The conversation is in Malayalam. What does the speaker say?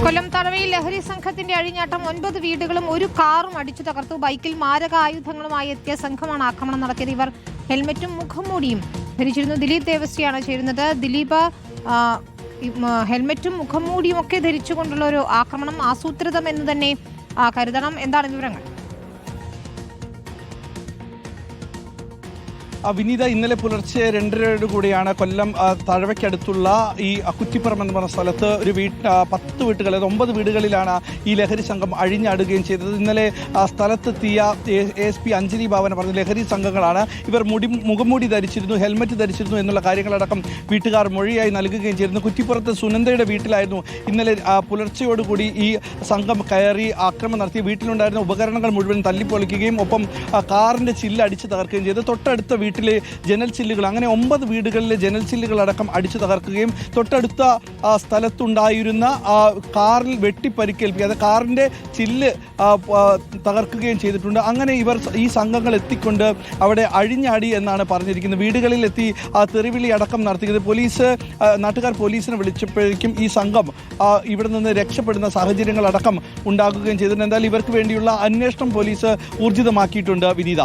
കൊല്ലം തറവയിൽ ലഹരി സംഘത്തിന്റെ അഴിഞ്ഞാട്ടം ഒൻപത് വീടുകളും ഒരു കാറും അടിച്ചു തകർത്തു. ബൈക്കിൽ മാരക ആയുധങ്ങളുമായി എത്തിയ സംഘമാണ് ആക്രമണം നടത്തിയത്. ഇവർ ഹെൽമറ്റും മുഖംമൂടിയും ധരിച്ചിരുന്നു. ദിലീപ് ദേവസ്രിയാണ് ചേരുന്നത് ദിലീപ് ഹെൽമെറ്റും മുഖംമൂടിയും ഒക്കെ ധരിച്ചുകൊണ്ടുള്ള ഒരു ആക്രമണം ആസൂത്രിതം എന്ന് തന്നെ കരുതണം. എന്താണ് വിവരങ്ങൾ? വിനീത ഇന്നലെ പുലർച്ചെ രണ്ടരയോട് കൂടിയാണ് കൊല്ലം തഴവയ്ക്കടുത്തുള്ള ഈ കുറ്റിപ്പുറം എന്ന് പറഞ്ഞ സ്ഥലത്ത് ഒരു വീട്ട് പത്ത് വീട്ടുകൾ അതായത് ഒമ്പത് വീടുകളിലാണ് ഈ ലഹരി സംഘം അഴിഞ്ഞാടുകയും ചെയ്തത്. ഇന്നലെ സ്ഥലത്തെത്തിയ എസ് പി അഞ്ജലി ഭാവന പറഞ്ഞ ലഹരി സംഘങ്ങളാണ് ഇവർ മുടി മുഖംമൂടി ധരിച്ചിരുന്നു ഹെൽമറ്റ് ധരിച്ചിരുന്നു എന്നുള്ള കാര്യങ്ങളടക്കം വീട്ടുകാർ മൊഴിയായി നൽകുകയും ചെയ്തിരുന്നു. കുറ്റിപ്പുറത്ത് സുനന്ദയുടെ വീട്ടിലായിരുന്നു ഇന്നലെ പുലർച്ചയോടുകൂടി ഈ സംഘം കയറി ആക്രമണം നടത്തി. വീട്ടിലുണ്ടായിരുന്ന ഉപകരണങ്ങൾ മുഴുവൻ തല്ലിപ്പൊളിക്കുകയും ഒപ്പം കാറിന്റെ ചില്ല് അടിച്ച് തകർക്കുകയും ചെയ്തു. തൊട്ടടുത്ത വീട്ടിലെ ജനൽ ചില്ലുകൾ അങ്ങനെ ഒമ്പത് വീടുകളിലെ ജനൽ ചില്ലുകളടക്കം അടിച്ചു തകർക്കുകയും തൊട്ടടുത്ത സ്ഥലത്തുണ്ടായിരുന്ന കാറിൽ വെട്ടിപ്പരിക്കേൽപ്പിക്കുക അത് കാറിന്റെ ചില്ല് തകർക്കുകയും ചെയ്തിട്ടുണ്ട്. അങ്ങനെ ഇവർ ഈ സംഘങ്ങൾ എത്തിക്കൊണ്ട് അവിടെ അഴിഞ്ഞാടി എന്നാണ് പറഞ്ഞിരിക്കുന്നത്. വീടുകളിൽ എത്തി ആ തെറിവിളി അടക്കം നടത്തിയത് പോലീസ് നാട്ടുകാർ പോലീസിനെ വിളിച്ചപ്പോഴേക്കും ഈ സംഘം ഇവിടെ നിന്ന് രക്ഷപ്പെടുന്ന സാഹചര്യങ്ങളടക്കം ഉണ്ടാകുകയും ചെയ്തിട്ടുണ്ട്. എന്തായാലും ഇവർക്ക് വേണ്ടിയുള്ള അന്വേഷണം പോലീസ് ഊർജിതമാക്കിയിട്ടുണ്ട്. വിനീത